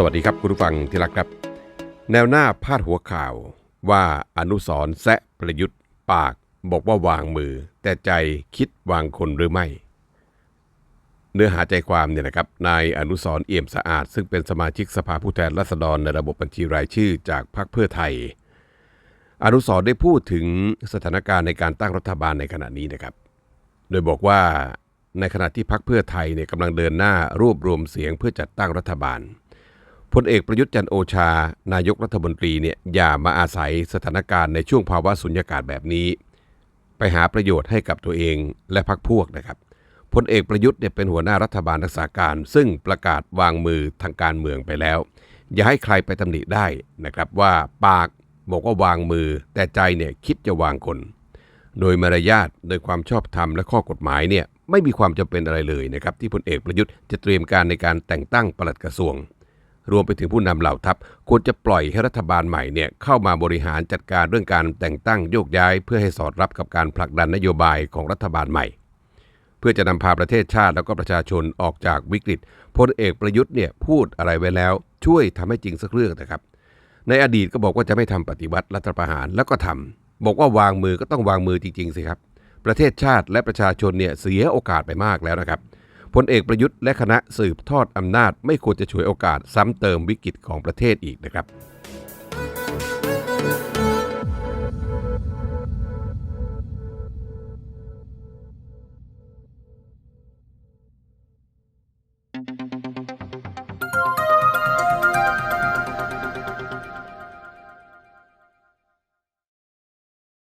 สวัสดีครับคุณผู้ฟังที่รักครับ แนวหน้าพาดหัวข่าวว่าอนุสรแซะประยุทธ์ปากบอกว่าวางมือ แต่ใจคิดวางคนหรือไม่ เนื้อหาใจความเนี่ยนะครับนายอนุสรเอี่ยมสะอาด ซึ่งเป็นสมาชิกสภาผู้แทนราษฎรในระบบบัญชีรายชื่อจากพรรคเพื่อไทย อนุสรได้พูดถึงสถานการณ์ในการตั้งรัฐบาลในขณะนี้นะครับ โดยบอกว่าในขณะที่พรรคเพื่อไทยเนี่ยกำลังเดินหน้ารวบรวมเสียงเพื่อจัดตั้งรัฐบาล พลเอกประยุทธ์จันโอชา นายกรัฐมนตรีเนี่ยอย่ามาอาศัยสถานการณ์ในช่วงภาวะสุญญากาศแบบนี้ ไปหาประโยชน์ให้กับตัวเองและพรรคพวกนะครับพลเอกประยุทธ์เนี่ยเป็นหัวหน้ารัฐบาลรักษาการ ซึ่งประกาศวางมือทางการเมืองไปแล้ว อย่าให้ใครไปตำหนิได้นะครับว่าปากบอกว่าวางมือ แต่ใจเนี่ยคิดจะวางคน โดยมารยาทโดยความชอบธรรมและข้อกฎหมายเนี่ยไม่มีความจำเป็นอะไรเลยนะครับที่พลเอกประยุทธ์จะเตรียมการในการแต่งตั้งปลัดกระทรวง รวมไปถึงผู้นำเหล่าทัพควรจะปล่อยให้รัฐบาลใหม่เนี่ยเข้ามาบริหารจัดการเรื่องการแต่งตั้งโยกย้าย เพื่อให้สอดรับกับการผลักดันนโยบายของรัฐบาลใหม่ เพื่อจะนำพาประเทศชาติแล้วก็ประชาชนออกจากวิกฤตพลเอกประยุทธ์เนี่ยพูดอะไรไว้แล้ว ช่วยทำให้จริงสักเรื่องนะครับ ในอดีตก็บอกว่าจะไม่ทำปฏิวัติรัฐประหารแล้วก็ทำบอกว่าวางมือก็ต้องวางมือจริงๆสิครับ ประเทศชาติและประชาชนเนี่ยเสียโอกาสไปมากแล้วนะครับ พลเอกประยุทธ์และคณะสืบทอดอำนาจไม่ควรจะฉวยโอกาสซ้ำเติมวิกฤตของประเทศอีกนะครับ